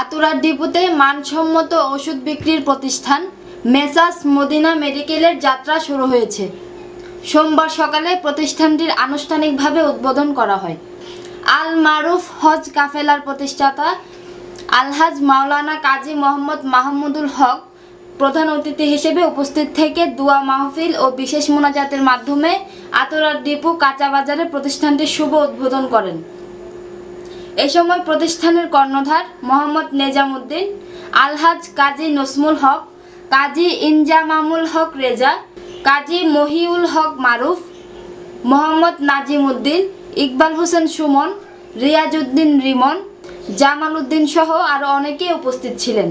আতুরার ডিপুতে মানসম্মত ওষুধ বিক্রির প্রতিষ্ঠান মেসাস মদিনা মেডিকেলের যাত্রা শুরু হয়েছে। সোমবার সকালে প্রতিষ্ঠানটির আনুষ্ঠানিকভাবে উদ্বোধন করা হয়। আল মারুফ হজ কাফেলার প্রতিষ্ঠাতা আলহাজ মাওলানা কাজী মোহাম্মদ মাহমুদুল হক প্রধান অতিথি হিসেবে উপস্থিত থেকে দোয়া মাহফিল ও বিশেষ মোনাজাতের মাধ্যমে আতুরার ডিপু কাঁচা বাজারে প্রতিষ্ঠানটির শুভ উদ্বোধন করেন। এ সময় প্রতিষ্ঠানের কর্ণধার মোহাম্মদ নেজামুদ্দিন, আলহাজ কাজী নসমুল হক, কাজী ইনজামামুল হক রেজা, কাজী মহিউল হক মারুফ, মোহাম্মদ নাজিম উদ্দিন ইকবাল হোসেন সুমন, রিয়াজউদ্দিন রিমন জামাল উদ্দিন সহ আরও অনেকেই উপস্থিত ছিলেন।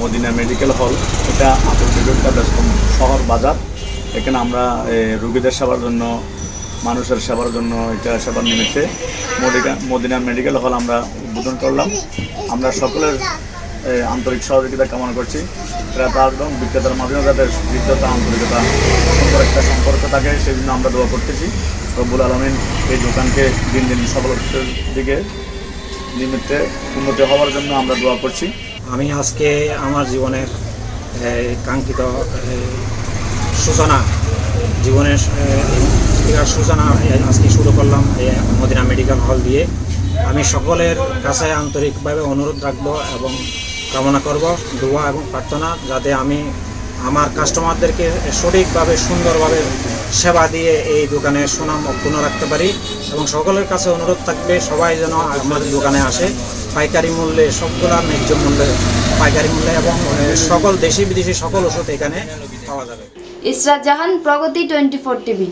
মদিনা মেডিকেল হল, এটা শহর বাজার। এখানে আমরা রোগীদের সেবার জন্য মানুষের সেবার জন্য এটা সেবার নিমিত্তে মদিনা মেডিকেল হল আমরা উদ্বোধন করলাম। আমরা সকলের আন্তরিক সহযোগিতা কামনা করছি। ক্রেতা এবং বিক্রেতার মাধ্যমে যাতে বিক্রেতা আন্তরিকতা, সুন্দর একটা সম্পর্ক থাকে সেই জন্য আমরা দোয়া করতেছি। রব্বুল আলমিন এই দোকানকে দিন দিন সফলতার দিকে নিমিত্তে উন্নতি হওয়ার জন্য আমরা দোয়া করছি। আমি আজকে আমার জীবনের কাঙ্ক্ষিত সূচনা জীবনের সূচনা আজকে শুরু করলাম মদিনা মেডিকেল হল দিয়ে। আমি সকলের কাছে আন্তরিকভাবে অনুরোধ রাখব এবং কামনা করব, দোয়া এবং প্রার্থনা, যাতে আমি আমার কাস্টমারদেরকে সঠিকভাবে, সুন্দরভাবে সেবা দিয়ে এই দোকানের সুনাম অক্ষুণ্ণ রাখতে পারি। এবং সকলের কাছে অনুরোধ থাকবে, সবাই যেন আমাদের দোকানে আসে। পাইকারি মূল্যে সবগুলা ন্যায্য মূল্যে, পাইকারি মূল্যে এবং সকল দেশি বিদেশি সকল ওষুধ এখানে পাওয়া যাবে। Israt Jahan Pragati twenty four TV.